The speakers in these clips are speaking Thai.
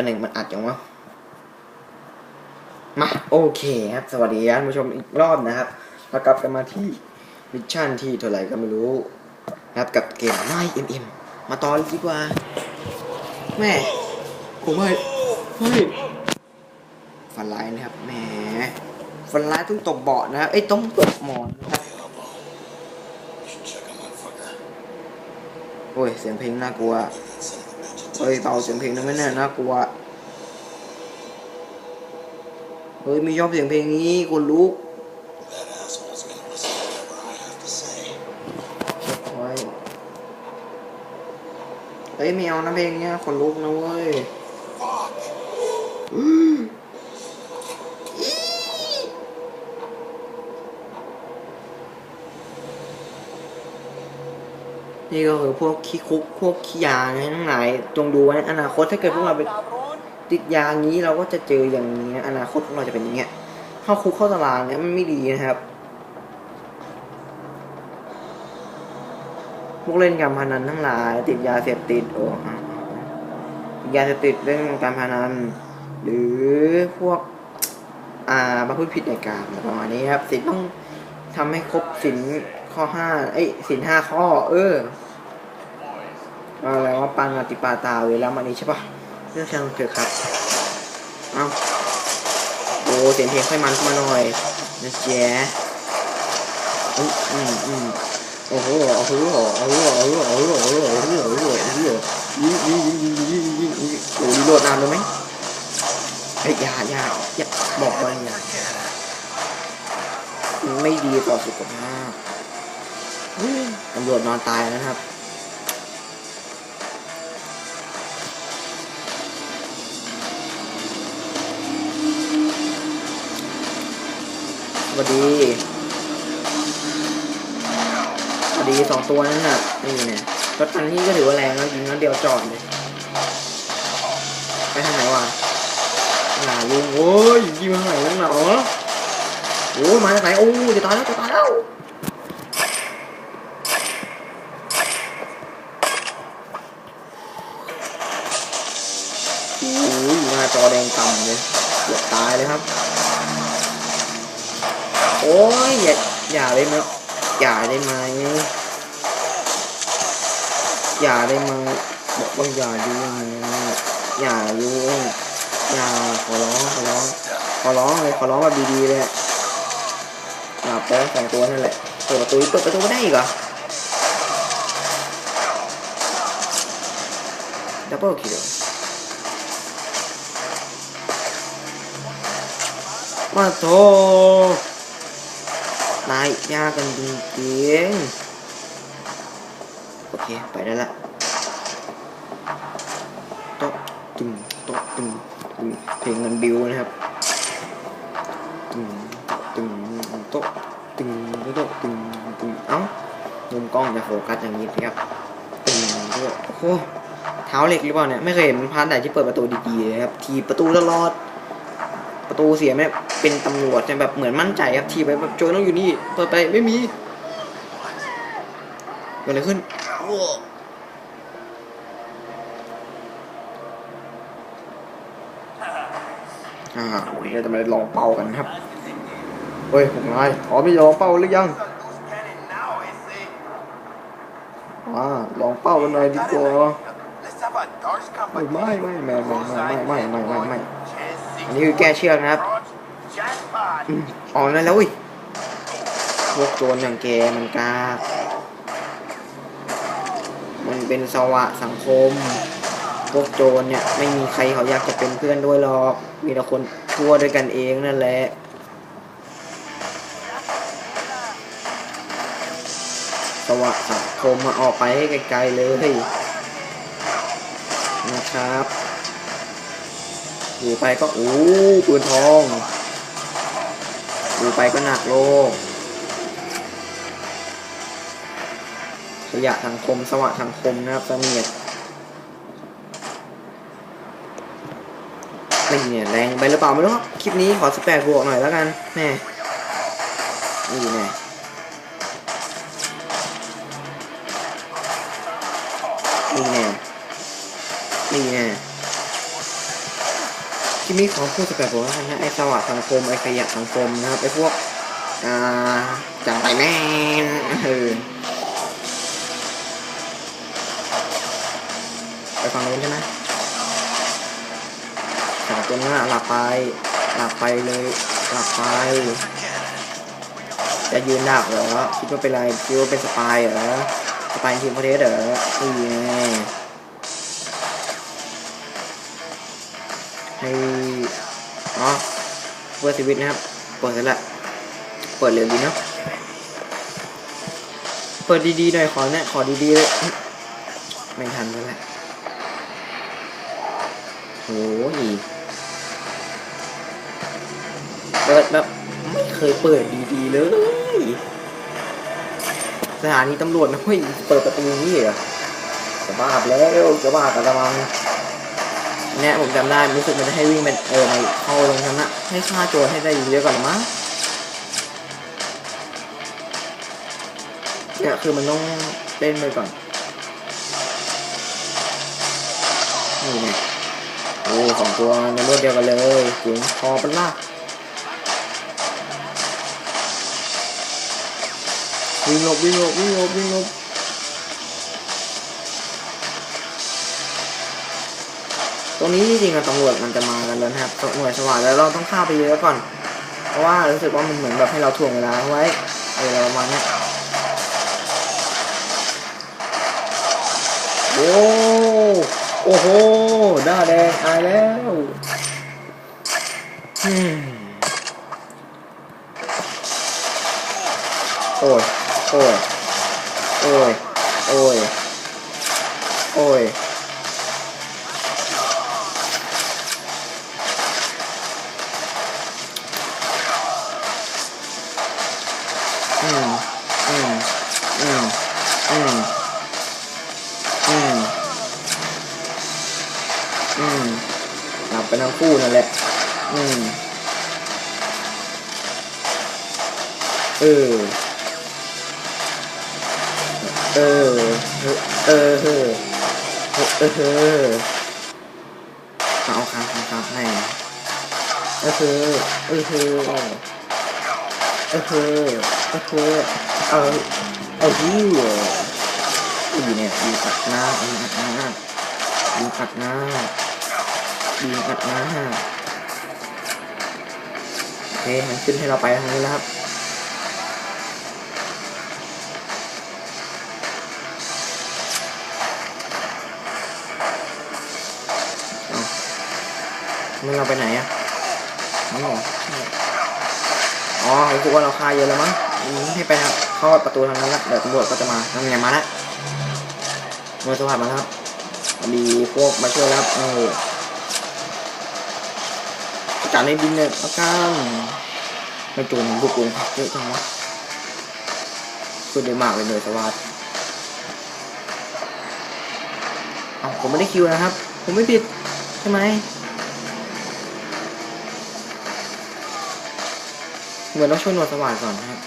ประหนึ่งมันอัดอย่างวะมาโอเคครับ สวัสดีท่านผู้ชมอีกรอบนะครับเรากลับกันมาที่มิชชั่นที่เท่าไหร่ก็ไม่รู้นะครับกับเกมไล่เอ็มเอ็มมาต่อเลยดีกว่า แม่ผมไม่เฮ้ยฟันร้ายนะครับแหมฟันร้ายต้องตบเบาะนะครับเอ้ต้องตบหมอนนะครับโอ้ยเสียงเพลงน่ากลัวเฮ้ยเบาเสียงเพลงนั้นไม่แน่น่ากลัว ฮ้ยไม่ชอบเสียงเพลงนี้คนลุกโอ้เฮ้ยไม่เอานะเพลงเนี้ยคนลุกนะเว้ยนี่ก็คือพวกขี้คุกพวกขี้ยานะทั้งหลายจงดูไว้อนาคตถ้าเกิดพวกเราไป ติดยางี้เราก็จะเจออย่างนี้นะอนาคตพวกเราจะเป็นอย่างเงี้ยเข้าคุกเข้าตารางเนี่ยมันไม่ดีนะครับพวกเล่นการพนันทั้งหลาย ติดยาเสพติดโอ้ยาเสพติดเรื่องการพนัน หรือพวกอ่าประพฤติผิดในกามประมาณนี้ครับสินต้องทำให้ครบสินข้อห้าเอ้ยสินห้าข้อ เอออะไรว่าปานาติปาตาเวลามานี้ใช่ปะ เรื่องช่างเถอะครับ เอาโอ้เสียงเพลงค่อยมันขึ้นมาหน่อยนะแจ๊ะอืมอืมอืมโอ้โหโอ้โหโอ้โหโอ้โหโอ้โหโอ้โหโอ้โหโอ้โหโอ้โหโอ้โหยิงยิงยิงยิงยิงยิงยิงโอ้รีโหลดนานเลยไหมเฮ้ยอย่าอย่าอย่าบอกว่าอย่ามันไม่ดีต่อสุขภาพตำรวจนอนตายนะครับสวั สดีพอดีสองตัวนั่นน่ะนี่เนี่ยรถคันนี้ก็ถือว่าแรงแล้วยิงนัดเดียวจอดเลยไปทางไหนวะหนาลุงโอ้ยยิงมาทางไหนลุงหนาเหรอโอ้ยมาจากไหนโอ้จะตายแล้วจะตายแล้วโอ้ยหน้าจอแดงต่ำเลยเกือบตายเลยครับ อ้ยอย่าอย่าเลยนะอย่าได้ไหมอย่าได้ไหมบอกว่าอย่ายุ่งนะอย่ายุ่งอย่าขอร้องขอร้องขอร้องเลยขอร้องแบบดีๆเลยอะหลับไปสองตัวนั่นแหละเปิดประตูเปิดประตูไม่ได้อีกเหรอดับเบิลคิวมาโถ ตายยากกันจริงๆโอเค ไปได้ละโต๊ะตึงโต๊ะตึงตึงเพลงมันบิวนะครับตึงตึงโต๊ะตึงโต๊ะตึงตึงเอ้ามุมกล้องจะโฟกัสอย่างนี้สิครับตึงโต๊ะโอ้โหเท้าเหล็กหรือเปล่าเนี่ยไม่เคยเห็นพาร์ทไหนที่เปิดประตูดีๆเลยครับทีประตูตลอดประตูเสียไหม เป็นตำรวจเนี่ยแบบเหมือนมั่นใจครับทีไปแบบโจรต้องอยู่นี่เปิดไปไม่มีเกิดอะไรขึ้นอ่าวันนี้เราจะมาลองเป่ากันครับเฮ้ยผมนายขอไม่ลองเป่าหรือยังอ่าลองเป่ากันหน่อยดีกว่าไม่ไม่ไม่ไม่ไม่ไม่ไม่ไม่ไม่ไม่อันนี้คือแก้เชือกนะครับ อืมออกนั่นแล้วอุ้ยพวกโจรอย่างแกมันกล้ามันเป็นสวะสังคม พวกโจรเนี่ยไม่มีใครเขาอยากจะเป็นเพื่อนด้วยหรอก มีแต่คนทั่วด้วยกันเองนั่นแหละสวะสังคมมาออกไปให้ไกลๆเลย นะครับอยู่ไปก็อู้ปืนทอง ดูไปก็หนักโลกขยะทางคมสวะทางคมนะครับเสียดนี่เนี่ยแรงไปหรือเปล่าไม่รู้ครับคลิปนี้ขอ18บวกหน่อยแล้วกันแน่นี่แน่นี่แน่นี่แน่ กิมมี่ของผู้สกัดผมนะฮะไอ้สวัสดสังคมไอ้ขยะสังคมนะครับไอ้พวกอ่าจังไรแม่นเออไปฟังนู้นใช่ไหมสาวตัวนั้นอะหลับไปหลับไปเลยหลับไป จะยืนดักเหรอคิดว่าเป็นอะไรคิดว่าเป็นสปายเหรอสปายทีมประเทศเหรอนี่ไง ให้อ๋อเปิดชีวิตนะครับเปิดเสร็จละเปิดเร็วดีเนาะเปิดดีๆหน่อยขอเนี่ยขอดีๆเลยไม่ทันแล้วแหละโอ้ยเปิดแบบไม่เคยเปิดดีๆเลย สถานีตำรวจนะเฮ้ยเปิดประตูนี่เหรอจะบ้าแล้วจะบ้ากับระวัง เนี่ยผมจำได้รู้สึกมันจะให้วิ่งเป็นเออในเข้าลงชั้นนะให้ฆ่าโจรให้ได้เยอะก่อนมั้งเนี่ยคือมันต้องเล่นไปก่อนนี่ไงโอ้สองตัวในรถเดียวกันเลยเสียงคอเป็นล่าวิ่งหลบวิ่งหลบวิ่งหลบวิ่งหลบ ตรงนี้จริงๆอะตำรวจมันจะมากันแล้วนะครับหน่วยสวัสดแล้วเราต้องฆ่าไปเยอะก่อน เพราะว่ารู้สึกว่ามันเหมือนแบบให้เราถ่วงเวลาเอาไว้เออเราประมาณเนี้ยโอ้โอ้โหหน้าแดงตายแล้วโอ้ยโอ้ยโอ้ยโอ้ยโอ้ย อืมหลับไปทั้งคู่นั่นแหละ อืม เออ เออ เออ เออ เออเออเอาครับครับครับให้เออเออเออเออเออเออเออเอาเอาที่อยู่เนี่ยยิงอัดหน้ายิงอัดหน้ายิงอัดหน้า ยิงอัดหน้าโอเคมันขึ้นให้เราไปทางนี้แล้วครับมันเราไปไหนอะนี่เหรออ๋อรู้สึกว่าเราฆ่าเยอะแล้วมั้งอืมให้ไปทางเข้าประตูทางนั้นละเดี๋ยวตำรวจก็จะมาทำไงมาละหน่วยสวัสดิ์มาครับมีพวกมาช่วยแล้วครับเออ อากในดินเลยอาการไม่โจรบุกโรงพักเยอะจังวะสุดเดมากเลยหน่วยสวัสดิ์เอาผมไม่ได้คิวนะครับ ผมไม่ผิด ใช่ไหมเหมือนต้องช่วยหนวดสว่านก่อนนะครับ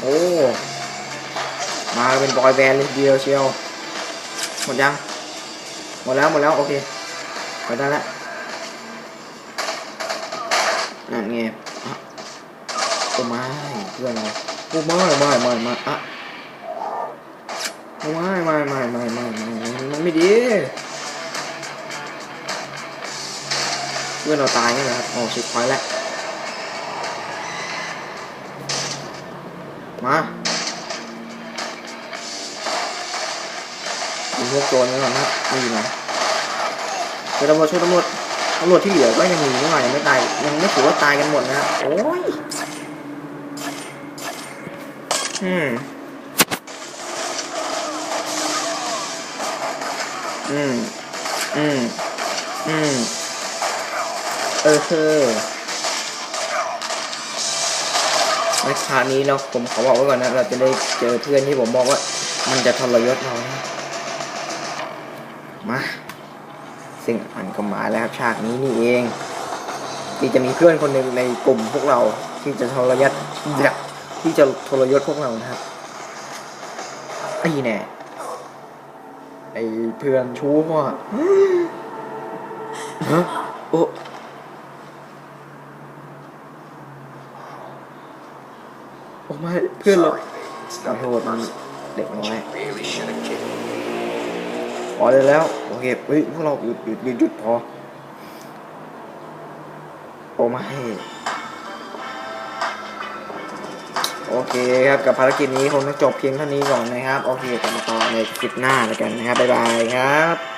โอ้ มาเป็นบอยแบนด์เลยเดียวเชียว หมดยัง หมดแล้วหมดแล้ว โอเค ไปได้ล้วนั่นไงอะโอ้ไม่เพื่อนเราโอ้ไม่ไม่ไม่ไม่อะโอ้ไม่ไม่ไม่ไม่ไม่ไม่มันไม่ดีเพื่อนเราตายนี่แหละครับโอ้ชิดพอยแล้วมาดูพวกโจรกันก่อนนะครับนี่นะ เดี๋ยวตำรวจช่วยตำรวจตำรวจที่เหลือก็ยังมีนิดหน่อยยังไม่ตายยังไม่ถือว่าตายกันหมดนะโอ้ยอืมอืมอืมอืมเออเธอในคราวนี้เราผมขอบอกไว้ก่อนนะ เราจะได้เจอเพื่อนที่ผมบอกว่า มันจะทรยศเรานะมา ซึ่งมันก็มาแล้วครับฉากนี้นี่เอง ที่จะมีเพื่อนคนหนึ่งในกลุ่มพวกเราที่จะทรยศที่จะทรยศพวกเรานะครับไอ้แน่ไอ้เพื่อนชู้ว่ะฮะโอ้โอ้ไม่เพื่อนเราขอโทษมันเด็กน้อย พอได้แล้วโอเคเฮ้ยพวกเราหยุดหยุดหยุดหยุดพอโอ้ไม่โอเคครับกับภารกิจนี้คงต้องจบเพียงเท่านี้ก่อนนะครับ โอเคกลับมาต่อในคลิปหน้าแล้วกันนะครับบ๊ายบายครับ